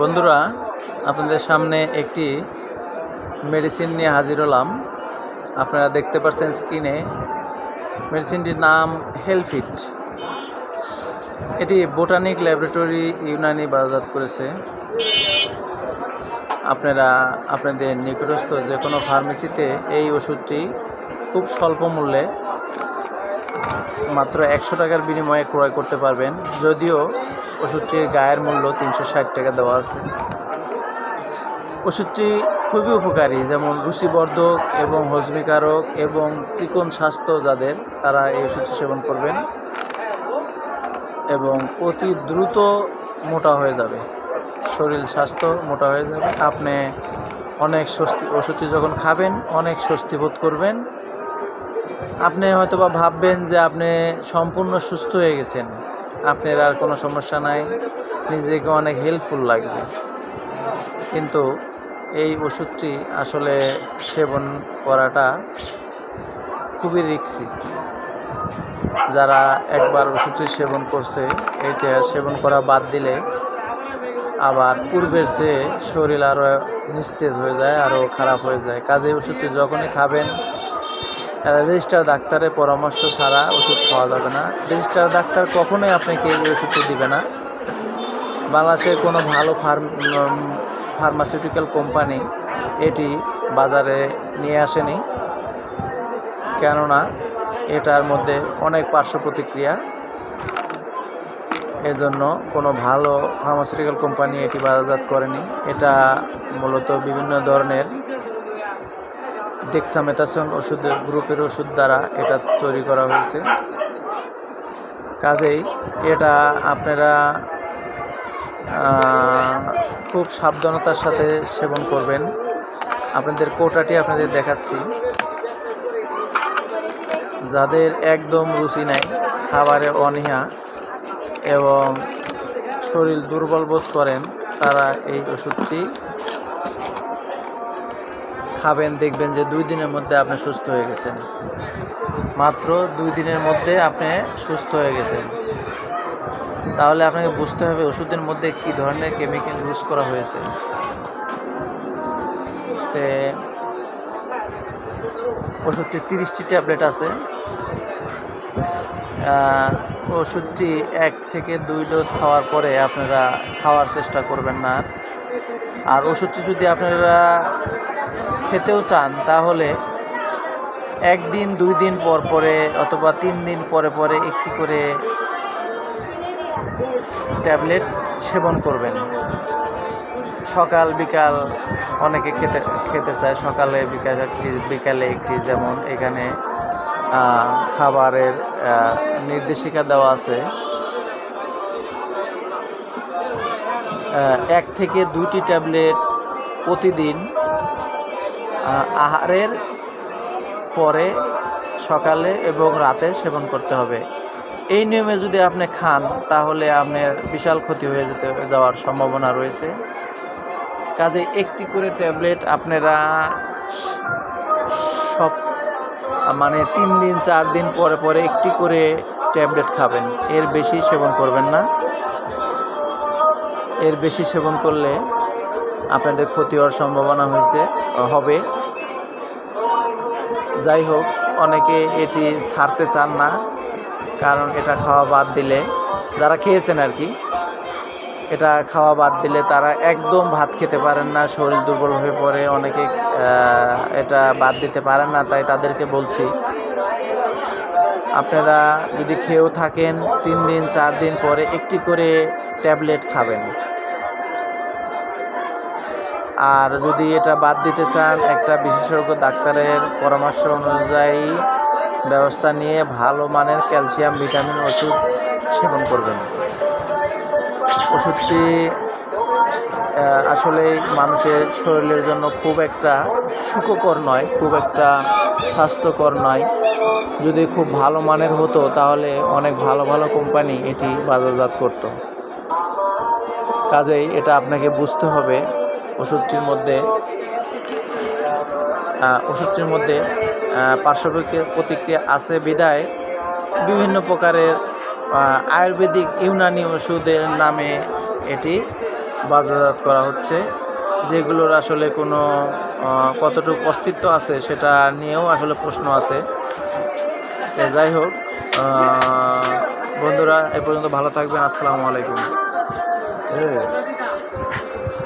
বন্ধুরা, আপনাদের সামনে একটি মেডিসিন নিয়ে হাজির হলাম। আপনারা দেখতে পাচ্ছেন স্ক্রিনে মেডিসিনটির নাম হেলফিট এটি বোটানিক ল্যাবরেটরি ইউনানি বাজারজাত করেছে। আপনারা, আপনাদের নিকটস্থ যে কোনো ফার্মেসিতে এই ওষুধটি খুব স্বল্প মূল্যে মাত্র একশো টাকার বিনিময়ে ক্রয় করতে পারবেন। যদিও ওষুধটির গায়ের মূল্য তিনশো ষাট টাকা দেওয়া আছে। ওষুধটি খুবই উপকারী, যেমন রুচিবর্ধক এবং হজমিকারক এবং চিকন স্বাস্থ্য যাদের, তারা এই ওষুধটি সেবন করবেন এবং অতি দ্রুত মোটা হয়ে যাবে। শরীর স্বাস্থ্য মোটা হয়ে যাবে। আপনি অনেক স্বস্তি, ওষুধটি যখন খাবেন, অনেক স্বস্তি বোধ করবেন। আপনি হয়তোবা ভাববেন যে আপনি সম্পূর্ণ সুস্থ হয়ে গেছেন। আপনার আর কোনো সমস্যা নাই। নিজেকে অনেক হেল্পফুল লাগবে। কিন্তু এই ওষুধটি আসলে সেবন করাটা খুবই রিক্সি যারা একবার ওষুধটি সেবন করছে এইটা সেবন করা বাদ দিলে আবার পূর্বের চেয়ে শরীর আরও নিস্তেজ হয়ে যায় আরও খারাপ হয়ে যায়। কাজে ওষুধটি যখনই খাবেন রেজিস্টার ডাক্তারের পরামর্শ ছাড়া ওষুধ খাওয়া যাবে না। রেজিস্টার ডাক্তার কখনোই আপনাকে এই ওষুধটি দিবে না। বাংলাদেশের কোনো ভালো ফার্ম ফার্মাসিউটিক্যাল কোম্পানি এটি বাজারে নিয়ে আসেনি। কেননা এটার মধ্যে অনেক পার্শ্ব প্রতিক্রিয়া। এজন্য কোনো ভালো ফার্মাসিউটিক্যাল কোম্পানি এটি বাজারজাত করেনি। এটা মূলত বিভিন্ন ধরনের ডেক্সামেথাসন ওষুধের গ্রুপের ওষুধ দ্বারা এটা তৈরি করা হয়েছে। কাজেই এটা আপনারা খুব সাবধানতার সাথে সেবন করবেন। আপনাদের কোটাটি আপনাদের দেখাচ্ছি। যাদের একদম রুচি নাই, খাবারে অনীহা এবং শরীর দুর্বল বোধ করেন, তারা এই ওষুধটি খাবেন, দেখবেন যে দুই দিনের মধ্যে আপনি সুস্থ হয়ে গেছেন। মাত্র দুই দিনের মধ্যে আপনি সুস্থ হয়ে গেছেন। তাহলে আপনাকে বুঝতে হবে ওষুধের মধ্যে কি ধরনের কেমিক্যাল ইউজ করা হয়েছে। তে ওষুধটি তিরিশটি ট্যাবলেট আছে। ওষুধটি এক থেকে দুই ডোজ খাওয়ার পরে আপনারা খাওয়ার চেষ্টা করবেন না আর। ওষুধটি যদি আপনারা খেতেও চান, তাহলে একদিন, দুই দিন পর পরে অথবা তিন দিন পরে পরে একটি করে ট্যাবলেট সেবন করবেন সকাল, বিকাল অনেকে খেতে খেতে চায় সকালে বিকালে একটি বিকালে একটি যেমন এখানে খাবারের নির্দেশিকা দেওয়া আছে এক থেকে দুইটি ট্যাবলেট প্রতিদিন আহারের পরে সকালে এবং রাতে সেবন করতে হবে। এই নিয়মে যদি আপনি খান, তাহলে আপনার বিশাল ক্ষতি হয়ে যেতে, যাওয়ার সম্ভাবনা রয়েছে। কাজে একটি করে ট্যাবলেট আপনারা সব মানে তিন দিন, চার দিন পরে পরে একটি করে ট্যাবলেট খাবেন। এর বেশি সেবন করবেন না। এর বেশি সেবন করলে আপনাদের ক্ষতি হওয়ার সম্ভাবনা হয়েছে হবে। যাই হোক, অনেকে এটি ছাড়তে চান না, কারণ এটা খাওয়া বাদ দিলে, যারা খেয়েছেন আর কি, এটা খাওয়া বাদ দিলে তারা একদম ভাত খেতে পারেন না, শরীর দুর্বল হয়ে পড়ে, অনেকে এটা বাদ দিতে পারেন না, তাই তাদেরকে বলছি, আপনারা যদি খেয়েও থাকেন, তিন দিন, চার দিন পরে একটি করে ট্যাবলেট খাবেন। আর যদি এটা বাদ দিতে চান, একটা বিশেষজ্ঞ ডাক্তারের পরামর্শ অনুযায়ী ব্যবস্থা নিয়ে ভালো মানের ক্যালসিয়াম, ভিটামিন ওষুধ সেবন করবেন। ওষুধটি আসলে মানুষের শরীরের জন্য খুব একটা সুখকর নয়, খুব একটা স্বাস্থ্যকর নয়। যদি খুব ভালো মানের হতো, তাহলে অনেক ভালো ভালো কোম্পানি এটি বাজারজাত করত। কাজেই এটা আপনাকে বুঝতে হবে ওষুধটির মধ্যে ওষুধটির মধ্যে আহ, পার্শ্ব প্রতিক্রিয়া- আছে বিদায়। বিভিন্ন প্রকারের আয়ুর্বেদিক ইউনানি ওষুধের নামে এটি বাজারজাত করা হচ্ছে যেগুলোর আসলে কোনো কতটুকু অস্তিত্ব আছে সেটা নিয়েও আসলে প্রশ্ন আছে। যাই হোক বন্ধুরা এ পর্যন্ত ভালো থাকবেন আসসালামু আলাইকুম।